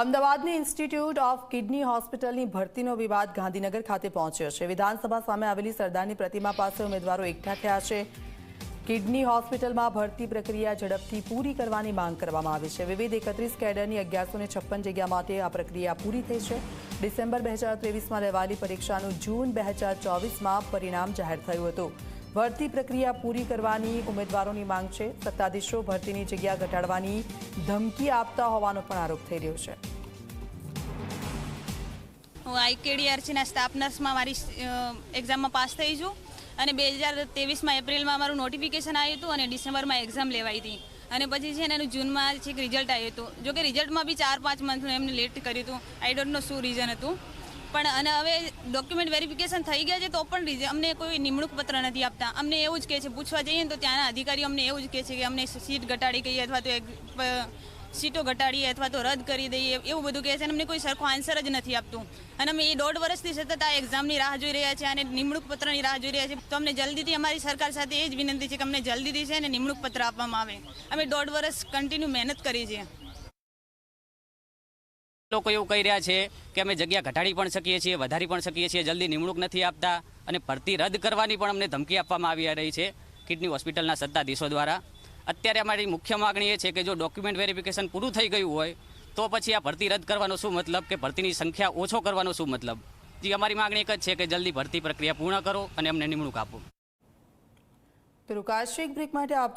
અમદાવાદની institute of kidney હોસ્પિટલની ભરતીનો વિવાદ ગાંધીનગર ખાતે પહોંચ્યો છે. વિધાનસભા સામે આવેલી સરદારની પ્રતિમા પાસે ઉમેદવારો એકઠા થયા છે. કિડની હોસ્પિટલમાં ભરતી પ્રક્રિયા ઝડપથી પૂરી કરવાની માંગ કરવામાં આવી છે. વિવિધ એકત્રીસ કેડરની અગિયારસો છપ્પન જગ્યા માટે આ પ્રક્રિયા પૂરી થઈ છે. ડિસેમ્બર બે હજાર ત્રેવીસમાં લેવાયેલી પરીક્ષાનું જૂન બે હજાર ચોવીસમાં પરિણામ જાહેર થયું હતું. ભરતી પ્રક્રિયા પૂરી કરવાની ઉમેદવારોની માંગ છે. સત્તાધીશો ભરતીની જગ્યા ઘટાડવાની ધમકી આપતા હોવાનો પણ આરોપ થઈ રહ્યો છે. હું આઈકેડીઆરસીના સ્ટાફ નર્સમાં મારી એક્ઝામમાં પાસ થઈ છું અને બે હજાર તેવીસમાં એપ્રિલમાં મારું નોટિફિકેશન આવ્યું હતું અને ડિસેમ્બરમાં એક્ઝામ લેવાઈ હતી. અને પછી છે ને એનું જૂનમાં છેક રિઝલ્ટ આવ્યું હતું. જો કે રિઝલ્ટમાં બી ચાર પાંચ મંથનું એમને લેટ કર્યું હતું. આઈ ડોન્ટ નો શું રીઝન હતું. પણ અને હવે ડોક્યુમેન્ટ વેરિફિકેશન થઈ ગયા છે તો પણ અમને કોઈ નિમણૂક પત્ર નથી આપતા. અમને એવું જ કહે છે, પૂછવા જઈએ તો ત્યાંના અધિકારીઓ અમને એવું જ કહે છે કે અમને સીટ ઘટાડી ગઈ અથવા તો સીટો ઘટાડીએ અથવા તો રદ કરી દઈએ. એવું બધું કહે છે અને અમને કોઈ સરખો આન્સર જ નથી આપતું. અને અમે એ દોઢ વર્ષથી સતત આ એક્ઝામની રાહ જોઈ રહ્યા છે અને નિમણૂક પત્રની રાહ જોઈ રહ્યા છે તો અમને જલ્દીથી અમારી સરકાર સાથે એ જ વિનંતી છે કે અમને જલ્દીથી છે ને નિમણૂક પત્ર આપવામાં આવે. અમે દોઢ વર્ષ કન્ટિન્યુ મહેનત કરી છે. લોકો એવું કહી રહ્યા છે કે અમે જગ્યા ઘટાડી પણ શકીએ છીએ, વધારી પણ શકીએ છીએ, જલ્દી નિમણૂક નથી આપતા અને ભરતી રદ કરવાની પણ અમને ધમકી આપવામાં આવી રહી છે કિડની હોસ્પિટલના સત્તાધીશો દ્વારા. અત્યારે અમારી મુખ્ય માગણી એ છે કે જો ડોક્યુમેન્ટ વેરિફિકેશન પૂરું થઈ ગયું હોય, તો પછી આ ભરતી રદ કરવાનો શું મતલબ કે ભરતીની સંખ્યા ઓછો કરવાનો શું મતલબ? જે, અમારી માગણી એક જ છે કે જલ્દી ભરતી પ્રક્રિયા પૂર્ણ કરો અને અમને નિમણૂક આપો. તો બ્રેક માટે આપ